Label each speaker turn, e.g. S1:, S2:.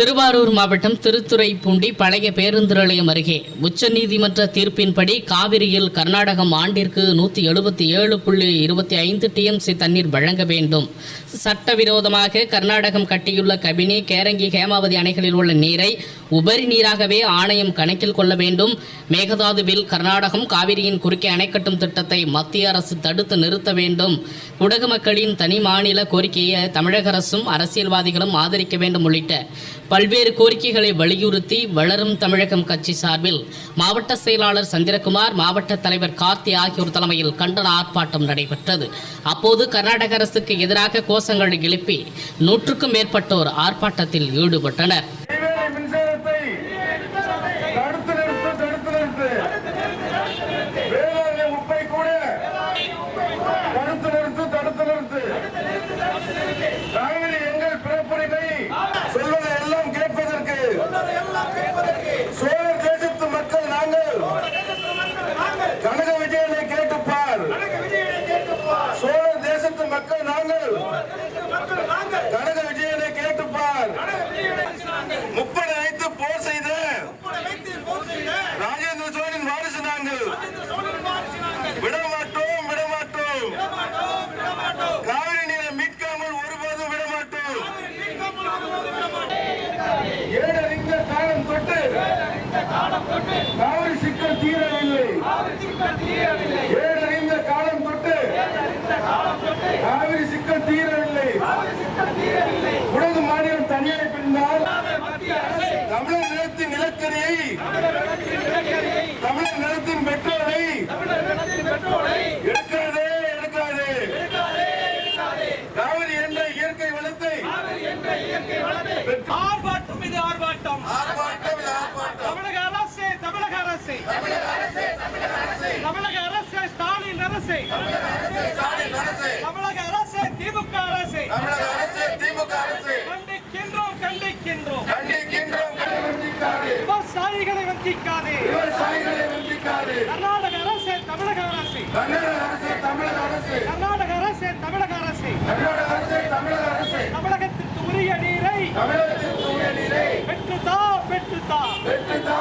S1: திருவாரூர் மாவட்டம் திருத்துறைப்பூண்டி பழைய பேருந்து நிலையம் அருகே. உச்சநீதிமன்ற தீர்ப்பின்படி காவிரியில் கர்நாடகம் ஆண்டிற்கு நூற்றி எழுபத்தி ஏழு புள்ளி இருபத்தி ஐந்து டிஎம்சி தண்ணீர் வழங்க வேண்டும். சட்டவிரோதமாக கர்நாடகம் கட்டியுள்ள கபினி கேரங்கி ஹேமாவதி அணைகளில் உள்ள நீரை உபரி நீராகவே ஆணையம் கணக்கில் கொள்ள வேண்டும். மேகதாதுவில் கர்நாடகம் காவிரியின் குறுக்கே அணை கட்டும் திட்டத்தை மத்திய அரசு தடுத்து நிறுத்த வேண்டும். குடகு மக்களின் தனி மாநில கோரிக்கையை தமிழக அரசும் அரசியல்வாதிகளும் ஆதரிக்க வேண்டும் உள்ளிட்ட பல்வேறு கோரிக்கைகளை வலியுறுத்தி வளரும் தமிழகம் கட்சி சார்பில் மாவட்ட செயலாளர் சந்திரகுமார் மாவட்ட தலைவர் கார்த்தி ஆகியோர் தலைமையில் கண்டன ஆர்ப்பாட்டம் நடைபெற்றது. அப்போது கர்நாடக அரசுக்கு எதிராக கோஷங்களை எழுப்பி நூற்றுக்கும் மேற்பட்டோர் ஆர்ப்பாட்டத்தில் ஈடுபட்டனர்.
S2: காவிரி சிக்கல் தீரவில்லை. ஏழறிந்த காலம் தொட்டு காவிரி சிக்கல் தீரவில்லை. உலக மாநிலம் தனியாரை பிரிந்தால் தமிழர் நிலத்தின் நிலக்கரியை தமிழர் நிலத்தின் பெட்ரோலை எடுக்காதே எடுக்காதே. காவிரி என்ற இயற்கை வளத்தை
S3: ஆர்ப்பாட்டம் இது ஆர்ப்பாட்டம்.
S2: ஆர்ப்பாட்டம்.
S3: அரசு. தமிழக அரசு திமுக அரசு. தமிழக அரசு திமுக அரசு கண்டிக்கின்றோம் கண்டிக்கின்றோம். கண்டிக்கின்றோம் விவசாயிகளை வந்திக்காது
S2: விவசாயிகளை வந்திக்காது
S3: கர்நாடக அரசு தமிழக அரசு.
S2: கர்நாடக அரசு தமிழக அரசு.
S3: கர்நாடக அரசு தமிழக அரசு
S2: கர்நாடக அரசு தமிழக அரசு
S3: தமிழகத்திற்கு உரிய நீரை
S2: தமிழகத்திற்கு உரிய நீரை
S3: பெற்றுதா பெற்றுதா
S2: பெற்றுதா